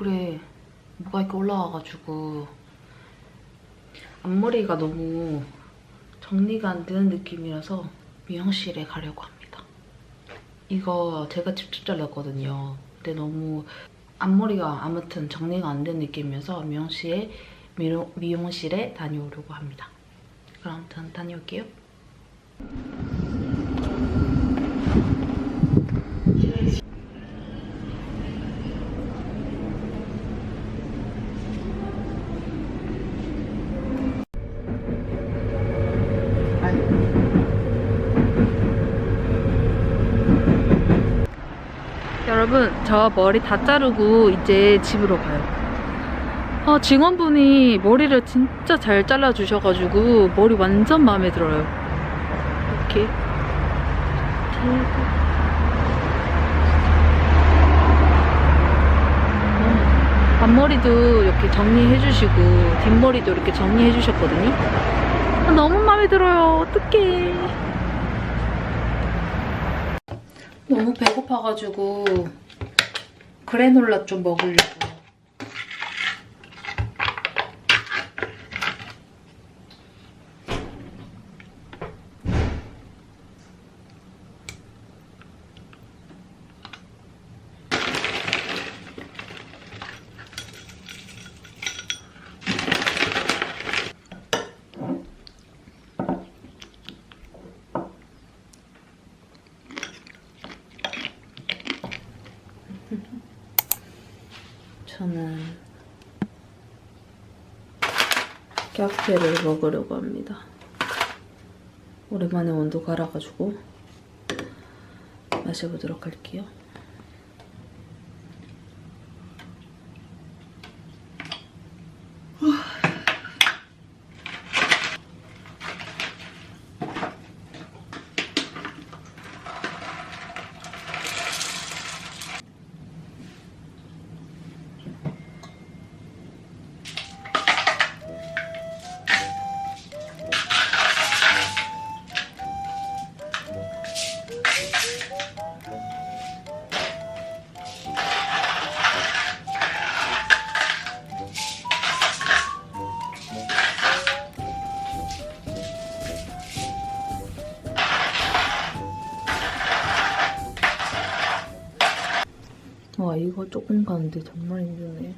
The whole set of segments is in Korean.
얼굴에 뭐가 이렇게 올라와가지고 앞머리가 너무 정리가 안 되는 느낌이라서 미용실에 가려고 합니다. 이거 제가 직접 잘랐거든요. 근데 너무 앞머리가 아무튼 정리가 안 된 느낌이어서 미용실에 미용, 미용실에 다녀오려고 합니다. 그럼 아무튼 다녀올게요. 여러분 저 머리 다 자르고 이제 집으로 가요. 아 직원분이 머리를 진짜 잘 잘라주셔가지고 머리 완전 마음에 들어요. 이렇게 음, 앞머리도 이렇게 정리해주시고 뒷머리도 이렇게 정리해주셨거든요. 아, 너무 마음에 들어요. 어떡해. 너무 배고파가지고 그래놀라 좀 먹으려고. 저는 카페를 먹으려고 합니다. 오랜만에 원두 갈아가지고 마셔보도록 할게요. 와 이거 조금 가는데 정말 힘드네.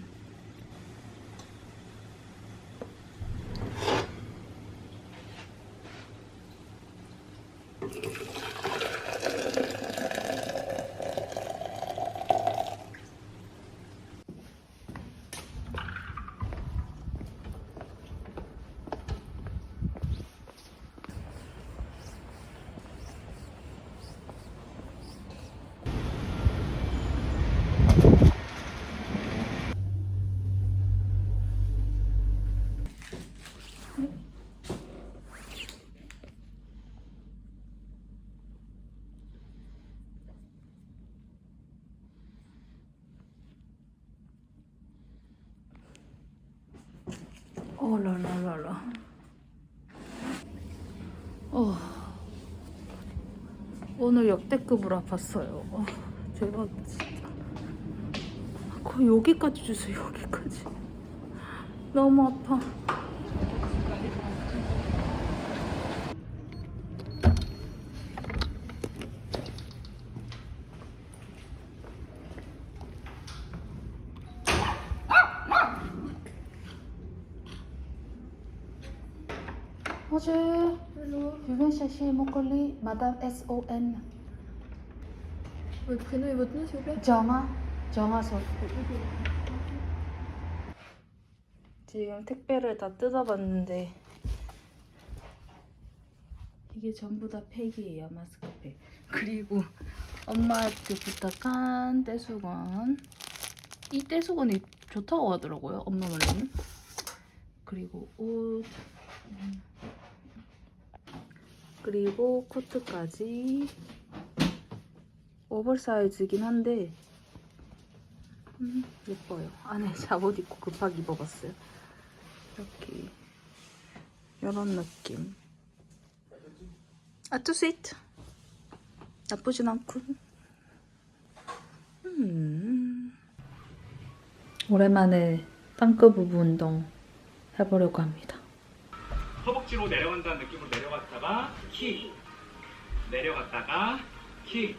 어, 랄랄랄라. 어. 오늘 역대급으로 아팠어요. 어, 대박, 진짜. 거의 여기까지 주세요, 여기까지. 너무 아파. Bonjour. Je viens chercher mon colis, Madame S.O.N. Votre prénom et votre nom, s'il vous plaît 정아, 정아서. 지금 택배를 다 뜯어봤는데 이게 전부 다 팩이에요, 마스크팩. 그리고 엄마한테 부탁한 떼수건. 이 떼수건이 좋다고 하더라고요, 엄마 말로는. 그리고 옷. 음. 그리고 코트까지. 오버사이즈긴 한데 음, 예뻐요. 안에 잠옷 입고 급하게 입어봤어요. 이렇게 이런 느낌. 아 투 스위트 나쁘진 않군. 음. 음. 오랜만에 땅끝 부부 운동 해보려고 합니다. 허벅지로 내려간다는 느낌으로 내려갔다가 킥 내려갔다가 킥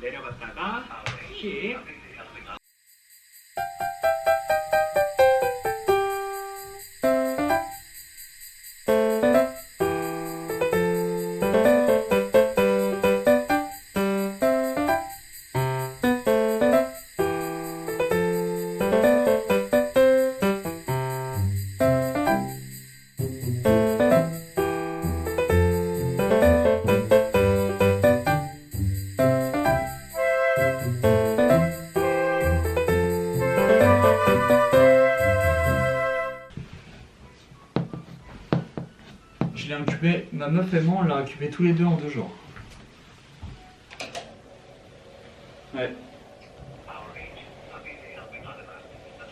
내려갔다가 킥 Je l'ai incubé, ma meuf et moi on l'a incubé tous les deux en deux jours. Ouais.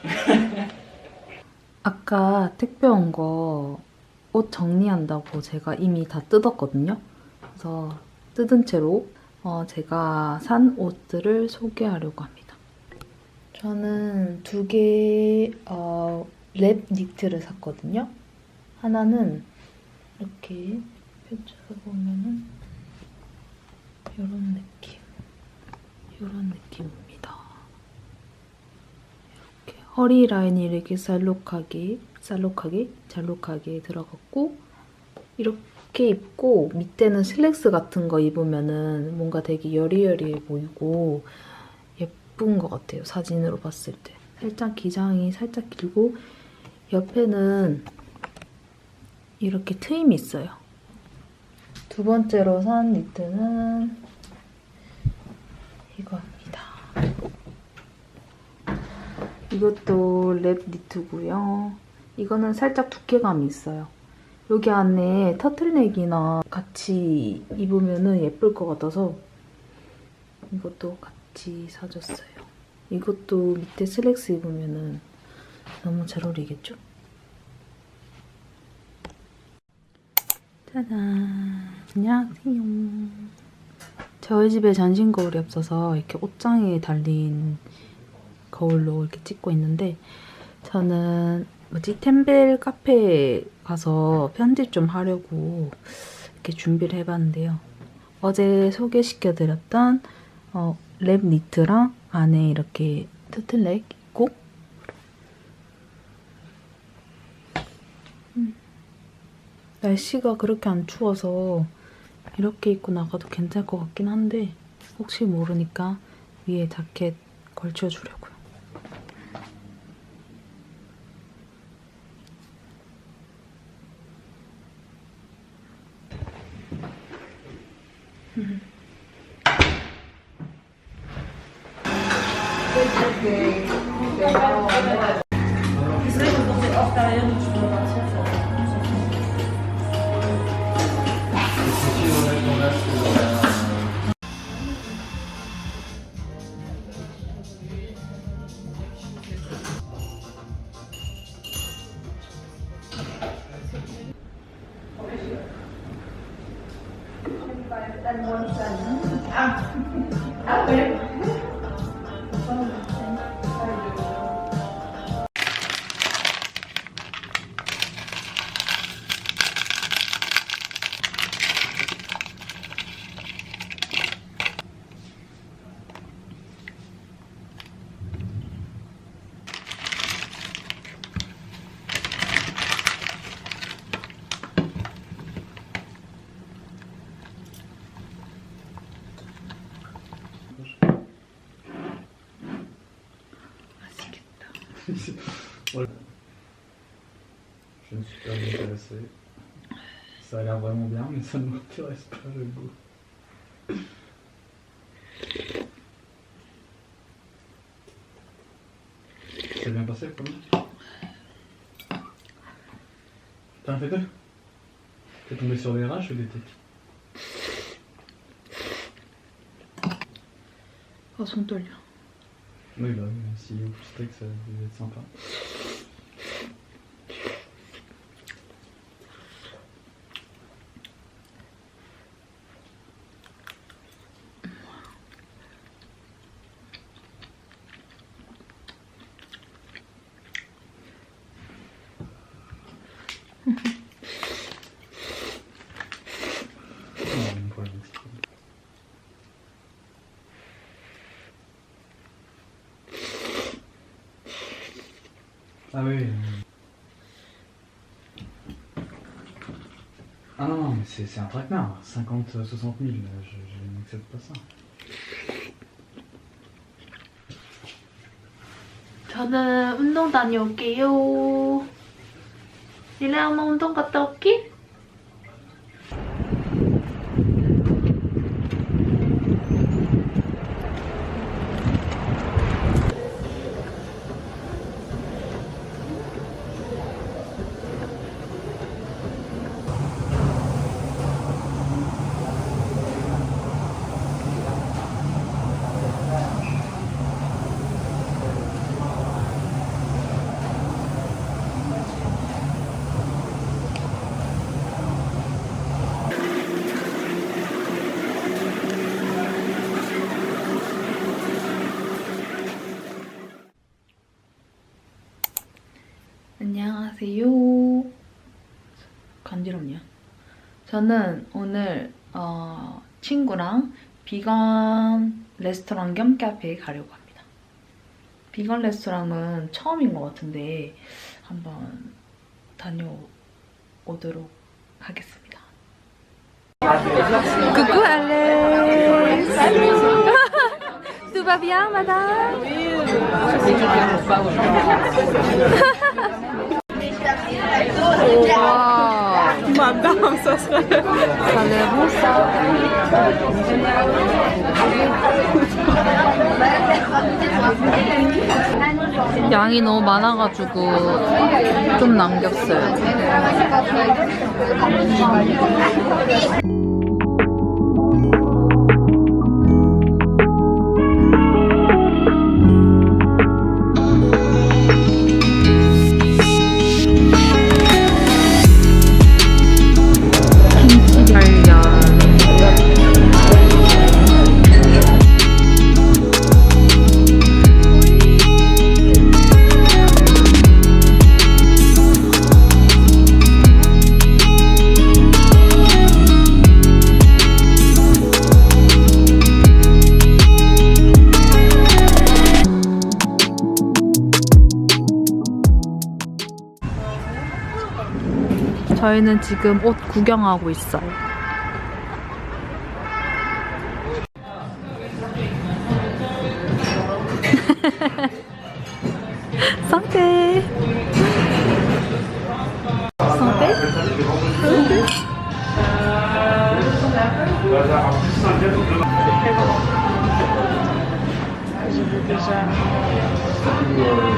아까 택배 온 거 옷 정리한다고 제가 이미 다 뜯었거든요. 그래서 뜯은 채로 어, 제가 산 옷들을 소개하려고 합니다. 저는 두 개의 어, 랩 니트를 샀거든요. 하나는 이렇게 펼쳐서 보면은 이런 느낌, 이런 느낌입니다. 이렇게 허리 라인이 이렇게 살록하게, 살록하게, 잘록하게 들어갔고 이렇게 입고 밑에는 슬랙스 같은 거 입으면은 뭔가 되게 여리여리해 보이고 예쁜 것 같아요. 사진으로 봤을 때. 살짝 기장이 살짝 길고 옆에는 이렇게 트임이 있어요. 두 번째로 산 니트는 이거입니다. 이것도 랩 니트고요. 이거는 살짝 두께감이 있어요. 여기 안에 터틀넥이나 같이 입으면 예쁠 것 같아서 이것도 같이 사줬어요. 이것도 밑에 슬랙스 입으면 너무 잘 어울리겠죠? 짜잔. 안녕하세요. 저희 집에 전신 거울이 없어서 이렇게 옷장에 달린 거울로 이렇게 찍고 있는데 저는 뭐지 템벨 카페에 가서 편집 좀 하려고 이렇게 준비를 해봤는데요. 어제 소개시켜드렸던 어, 랩 니트랑 안에 이렇게 터틀넥 있고 음. 날씨가 그렇게 안 추워서 이렇게 입고 나가도 괜찮을 것 같긴 한데 혹시 모르니까 위에 자켓 걸쳐주려고요. That's one son. Je ne suis pas intéressé. Ça a l'air vraiment bien, mais ça ne m'intéresse pas le goût. C'est bien passé le premier T'as un fait T'es tombé sur des rages ou des têtes Au son oui, bah, si vous plus steak, ça devait être sympa. Ah oui. Ah non, non, mais c'est c'est un traquenard. 50, euh, 60 000, euh, je, je n'accepte pas ça. 저는 운동 다녀올게요. 니네 엄마 운동 갔다 올게. 간지럽냐? 저는 오늘 어, 친구랑 비건 레스토랑 겸 카페에 가려고 합니다. 비건 레스토랑은 처음인 것 같은데 한번 다녀오도록 하겠습니다. Coucou Alex Tout va bien madame 와 Ça serait. Ça a l'air bon ça. 양이 너무 많아가지고 좀 남겼어요. 저희는 지금 옷 구경하고 있어요. 상태? Mais il